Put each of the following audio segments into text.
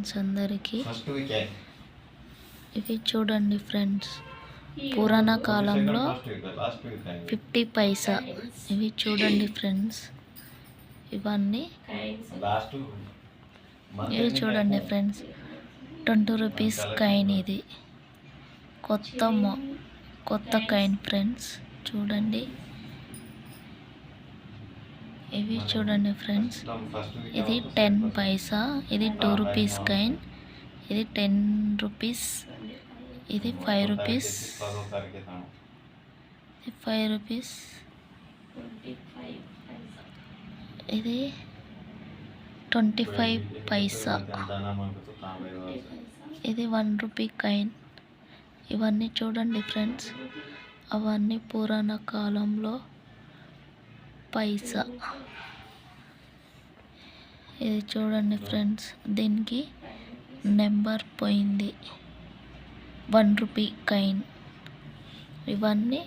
Friends అందరికీ. ఇవి చూడండి ఫ్రెండ్స్. పురాణ కాలంలో ఫిఫ్టీ పైసా. ఇవి చూడండి ఫ్రెండ్స్. ఇవన్నీ. లాస్ట్ ఇవి చూడండి ఫ్రెండ్స్. ట్వంటీ రూపీస్ కైన్ ఇది. కొత్త మొ కొత్త కైన్ ఫ్రెండ్స్. చూడండి. ఇవి చూడండి ఫ్రెండ్స్. ఇది టెన్ పైసా? ఇది టూ రూపీస్ కైన్. ఇది టెన్ రూపీస్. ఇది ఫైవ్ రూపీస్. ఇది ఫైవ్ రూపీస్. ఇది ట్వంటీ ఫైవ్ పైసా. ఇది వన్ రూపీ కైన్. ఇవన్నీ చూడండి ఫ్రెండ్స్. అవన్నీ పురాణ కాలంలో పైసా. ఇది చూడండి ఫ్రెండ్స్ దీనికి నెంబర్ పోయింది. వన్ రూపీ కైన్ ఇవన్నీ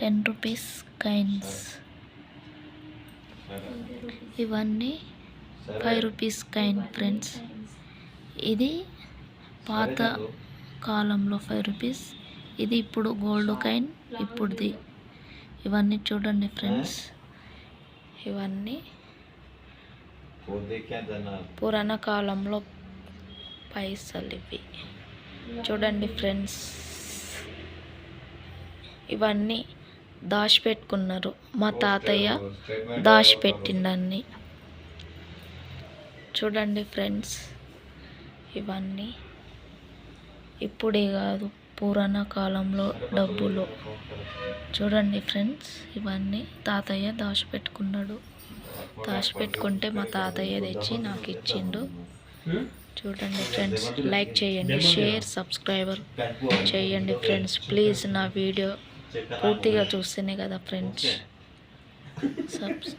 టెన్ రూపీస్ కైన్స్ ఇవన్నీ ఫైవ్ రూపీస్ కైన్ ఫ్రెండ్స్. ఇది పాత కాలంలో ఫైవ్ రూపీస్. ఇది ఇప్పుడు గోల్డ్ కాయిన్ ఇప్పుడుది. ఇవన్నీ చూడండి ఫ్రెండ్స్. ఇవన్నీ పురాణ కాలంలో పైసలు ఇవి. చూడండి ఫ్రెండ్స్. ఇవన్నీ దాచిపెట్టుకున్నారు. మా తాతయ్య దాచిపెట్టిండన్ని. చూడండి ఫ్రెండ్స్. ఇవన్నీ ఇప్పుడే కాదు. పురాణ కాలంలో డబ్బులు. చూడండి ఫ్రెండ్స్ ఇవన్నీ తాతయ్య దాచిపెట్టుకున్నాడు. దాచిపెట్టుకుంటే మా తాతయ్య తెచ్చి నాకు ఇచ్చిండు. చూడండి ఫ్రెండ్స్ లైక్ చేయండి షేర్ సబ్స్క్రైబర్ చేయండి ఫ్రెండ్స్. ప్లీజ్ నా వీడియో పూర్తిగా చూస్తేనే కదా ఫ్రెండ్స్. సబ్స్